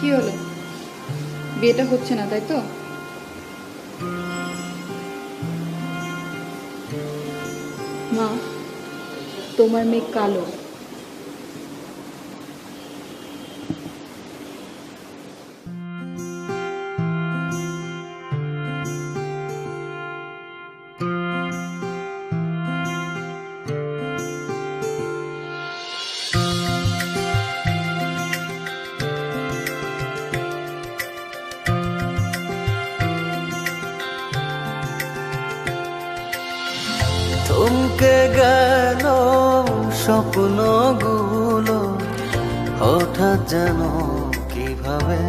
কি হলো? বিয়েটা হচ্ছে না তাই তো? মা তোমার মেয়ে কালো। থমকে গেল স্বপ্নগুলো হঠাৎ যেন কীভাবে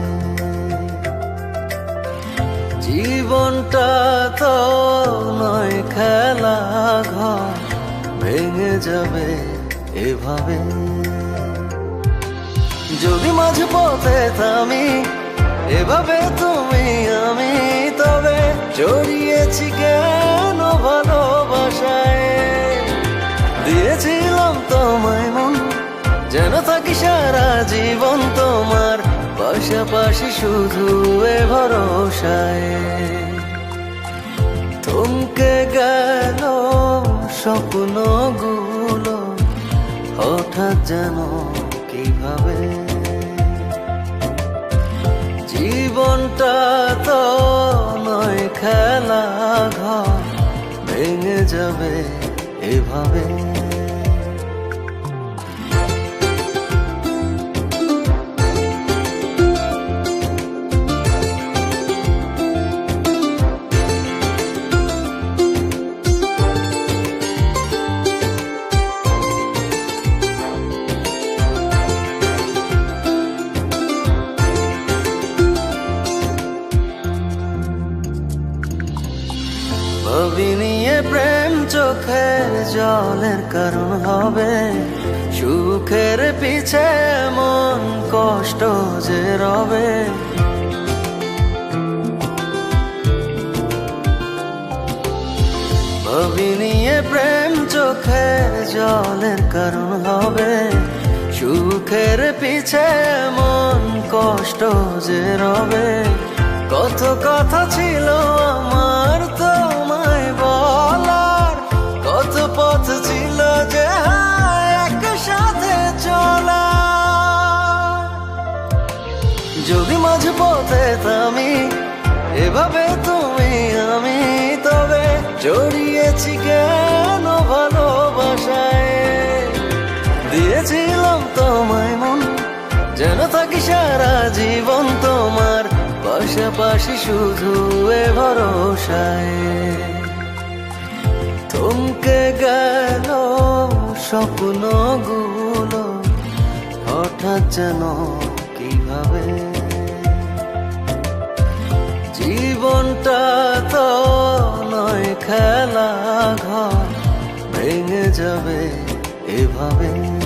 জীবনটা তো নয় খেলা ঘর ভেঙে যাবে এভাবে যদি মাঝে পথে থামি এভাবে তুমি আমি তবে জড়িয়েছি কেন ভালোবাসায় যেন থাকি সারা জীবন তোমার পাশাপাশি শুধু এ ভরসায়। থমকে গেল স্বপ্নগুলো, হঠাৎ যেন কীভাবে? জীবনটা তো নয় খেলা ঘর, ভেঙে যাবে এভাবে। নিয়ে প্রেম চোখের জলের কারণ হবে। সুখের পিছে মন কষ্ট যে রবে। ভাবি নিয়ে প্রেম চোখের জলের কারণ হবে। সুখের পিছে মন কষ্ট যে রবে। কত কথা ছিল যদি মাঝে পথে থামি, এভাবে তুমি আমি, তবে জড়িয়েছি কেন ভালোবাসায়? দিয়েছিলাম তোমায় মন, যেন থাকি সারা জীবন তোমার পাশাপাশি শুধু এ ভরসায়। থমকে গেল স্বপ্নগুলো, হঠাৎ যেন জীবনটা তো নয় খেলা ঘর ভেঙে যাবে এভাবে।